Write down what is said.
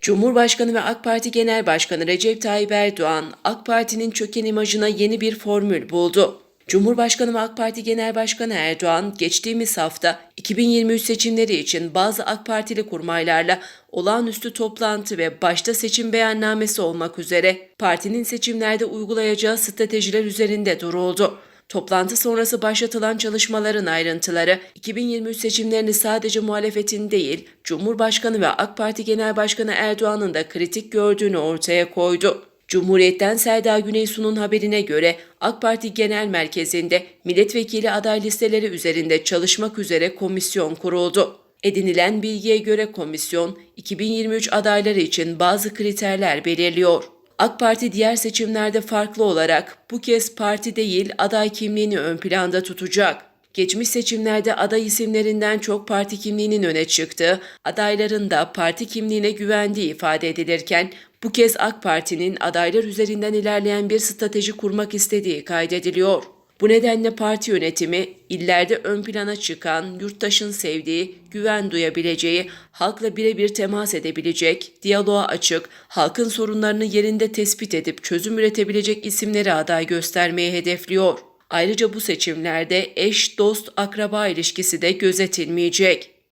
Cumhurbaşkanı ve AK Parti Genel Başkanı Recep Tayyip Erdoğan, AK Parti'nin çöken imajına yeni bir formül buldu. Cumhurbaşkanı ve AK Parti Genel Başkanı Erdoğan, geçtiğimiz hafta 2023 seçimleri için bazı AK Partili kurmaylarla olağanüstü toplantı ve başta seçim beyannamesi olmak üzere partinin seçimlerde uygulayacağı stratejiler üzerinde duruldu. Toplantı sonrası başlatılan çalışmaların ayrıntıları 2023 seçimlerini sadece muhalefetin değil, Cumhurbaşkanı ve AK Parti Genel Başkanı Erdoğan'ın da kritik gördüğünü ortaya koydu. Cumhuriyet'ten Selda Güneysu'nun haberine göre AK Parti Genel Merkezi'nde milletvekili aday listeleri üzerinde çalışmak üzere komisyon kuruldu. Edinilen bilgiye göre komisyon 2023 adayları için bazı kriterler belirliyor. AK Parti diğer seçimlerde farklı olarak bu kez parti değil aday kimliğini ön planda tutacak. Geçmiş seçimlerde aday isimlerinden çok parti kimliğinin öne çıktığı, adayların da parti kimliğine güvendiği ifade edilirken bu kez AK Parti'nin adaylar üzerinden ilerleyen bir strateji kurmak istediği kaydediliyor. Bu nedenle parti yönetimi illerde ön plana çıkan, yurttaşın sevdiği, güven duyabileceği, halkla birebir temas edebilecek, diyaloğa açık, halkın sorunlarını yerinde tespit edip çözüm üretebilecek isimleri aday göstermeyi hedefliyor. Ayrıca bu seçimlerde eş, dost, akraba ilişkisi de gözetilmeyecek.